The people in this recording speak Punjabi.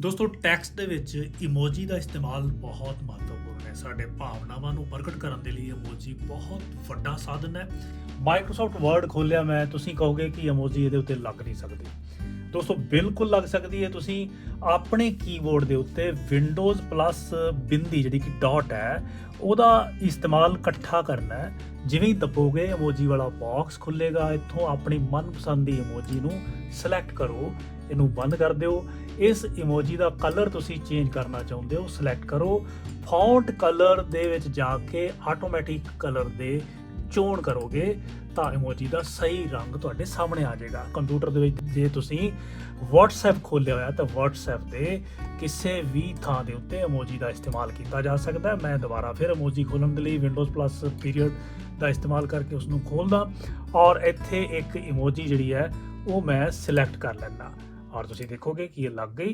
ਦੋਸਤੋ ਟੈਕਸਟ ਦੇ ਵਿੱਚ ਇਮੋਜੀ ਦਾ ਇਸਤੇਮਾਲ ਬਹੁਤ ਮਹੱਤਵਪੂਰਨ ਹੈ। ਸਾਡੇ ਭਾਵਨਾਵਾਂ ਨੂੰ ਪ੍ਰਗਟ ਕਰਨ ਦੇ ਲਈ ਇਮੋਜੀ ਬਹੁਤ ਵੱਡਾ ਸਾਧਨ ਹੈ। ਮਾਈਕਰੋਸਾਫਟ ਵਰਡ ਖੋਲਿਆ ਮੈਂ, ਤੁਸੀਂ ਕਹੋਗੇ ਕਿ ਇਮੋਜੀ ਇਹਦੇ ਉੱਤੇ ਲੱਗ ਨਹੀਂ ਸਕਦੀ। ਦੋਸਤੋ, ਬਿਲਕੁਲ ਲੱਗ ਸਕਦੀ ਹੈ। ਤੁਸੀਂ ਆਪਣੇ ਕੀਬੋਰਡ ਦੇ ਉੱਤੇ ਵਿੰਡੋਜ਼ ਪਲੱਸ ਬਿੰਦੀ, ਜਿਹੜੀ ਕਿ ਡਾਟ ਹੈ, ਉਹਦਾ ਇਸਤੇਮਾਲ ਇਕੱਠਾ ਕਰਨਾ ਹੈ। ਜਿਵੇਂ ਹੀ ਦਬੋਗੇ ਇਮੋਜੀ ਵਾਲਾ ਬਾਕਸ ਖੁੱਲੇਗਾ। ਇੱਥੋਂ ਆਪਣੀ ਮਨਪਸੰਦ ਦੀ ਇਮੋਜੀ ਨੂੰ ਸਿਲੈਕਟ ਕਰੋ। ਇਹਨੂੰ ਬੰਦ ਕਰ ਦਿਓ। ਇਸ ਇਮੋਜੀ ਦਾ ਕਲਰ ਤੁਸੀਂ ਚੇਂਜ ਕਰਨਾ ਚਾਹੁੰਦੇ ਹੋ ਸਿਲੈਕਟ ਕਰੋ। ਫੌਂਟ ਕਲਰ ਦੇ ਵਿੱਚ ਜਾ ਕੇ ਆਟੋਮੈਟਿਕ ਕਲਰ ਦੇ ਚੋਣ ਕਰੋਗੇ, ਤਾਂ ਇਮੋਜੀ ਦਾ ਸਹੀ ਰੰਗ ਤੁਹਾਡੇ ਸਾਹਮਣੇ ਆ ਜਾਏਗਾ। ਕੰਪਿਊਟਰ ਦੇ ਵਿੱਚ ਜੇ ਤੁਸੀਂ WhatsApp ਖੋਲ੍ਹਿਆ ਹੋਇਆ, ਤਾਂ WhatsApp ਦੇ ਕਿਸੇ ਵੀ ਥਾਂ ਦੇ ਉੱਤੇ ਇਮੋਜੀ ਦਾ ਇਸਤੇਮਾਲ ਕੀਤਾ ਜਾ ਸਕਦਾ। ਹੈ ਮੈਂ ਦੁਬਾਰਾ ਫਿਰ ਇਮੋਜੀ ਖੋਲਣ ਦੇ ਲਈ Windows Plus ਪੀਰੀਅਡ ਦਾ ਇਸਤੇਮਾਲ ਕਰਕੇ ਉਸ ਨੂੰ ਖੋਲਦਾ। ਔਰ ਇੱਥੇ ਇੱਕ ਇਮੋਜੀ ਜਿਹੜੀ ਹੈ, ਉਹ ਮੈਂ ਸਿਲੈਕਟ ਕਰ ਲੈਂਦਾ। ਔਰ ਤੁਸੀਂ ਦੇਖੋਗੇ ਕਿ ਇਹ ਲੱਗ ਗਈ।